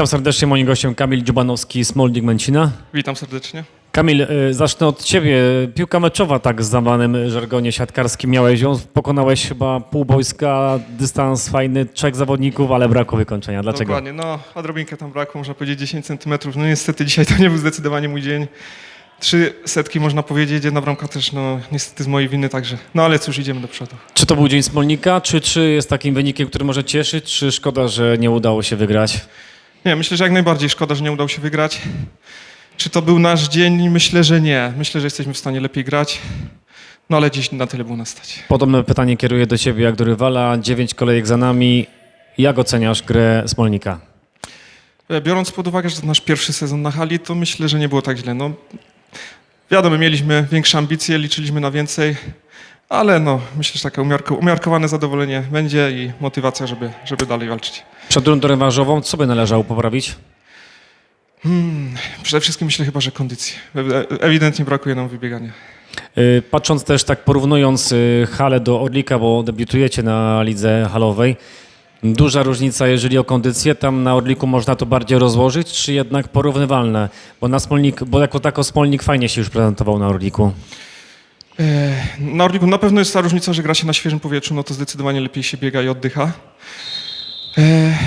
Witam serdecznie, moim gościem Kamil Dziubanowski, Smolnik Męcina. Witam serdecznie. Kamil, y, zacznę od ciebie. Piłka meczowa, tak w zwanym żargonie siatkarskim miałeś ją. Pokonałeś chyba pół boiska, dystans fajny, trzech zawodników, ale brakło wykończenia. Dlaczego? Dokładnie, no odrobinkę tam brakło, można powiedzieć 10 centymetrów. No niestety dzisiaj to nie był zdecydowanie mój dzień. Trzy setki można powiedzieć, jedna bramka też, no niestety z mojej winy także. No ale cóż, idziemy do przodu. Czy to był dzień Smolnika, czy, czy jest takim wynikiem, który może cieszyć, czy szkoda, że nie udało się wygrać? Nie, myślę, że jak najbardziej szkoda, że nie udało się wygrać. Czy to był nasz dzień? Myślę, że nie. Myślę, że jesteśmy w stanie lepiej grać. No ale dziś na tyle było nas stać. Podobne pytanie kieruję do ciebie jak do rywala. Dziewięć kolejek za nami. Jak oceniasz grę Smolnika? E, Biorąc pod uwagę, że to nasz pierwszy sezon na hali, to myślę, że nie było tak źle. No, wiadomo, mieliśmy większe ambicje, liczyliśmy na więcej, ale no, myślę, że takie umiarko, umiarkowane zadowolenie będzie i motywacja, żeby, żeby dalej walczyć. Przed rundą rewanżową co by należało poprawić? Przede wszystkim myślę chyba, że kondycję. E- Ewidentnie brakuje nam wybiegania. Y, Patrząc też tak porównując y, halę do Orlika, bo debiutujecie na lidze halowej, duża różnica jeżeli o kondycję, tam na Orliku można to bardziej rozłożyć, czy jednak porównywalne? Bo na Smolnik, bo jako tako Smolnik fajnie się już prezentował na Orliku. E, Na Orliku na pewno jest ta różnica, że gra się na świeżym powietrzu, no to zdecydowanie lepiej się biega i oddycha. E,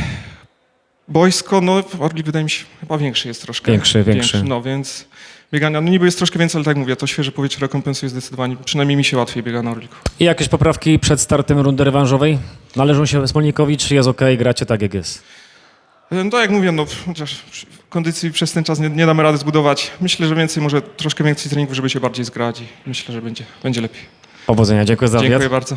Boisko, no Orlik wydaje mi się chyba większy jest troszkę. Większy, większy. No więc biegania, no niby jest troszkę więcej, ale tak mówię, to świeże powietrze rekompensuje zdecydowanie. Przynajmniej mi się łatwiej biega na Orliku. I jakieś poprawki przed startem rundy rewanżowej? Należą się Smolnikowi, czy jest ok, gracie tak jak jest? E, No jak mówię, no chociaż kondycji przez ten czas nie, nie damy rady zbudować. Myślę, że więcej, może troszkę więcej treningów, żeby się bardziej zgrać i myślę, że będzie, będzie lepiej. Powodzenia, dziękuję za wywiad. Dziękuję bardzo.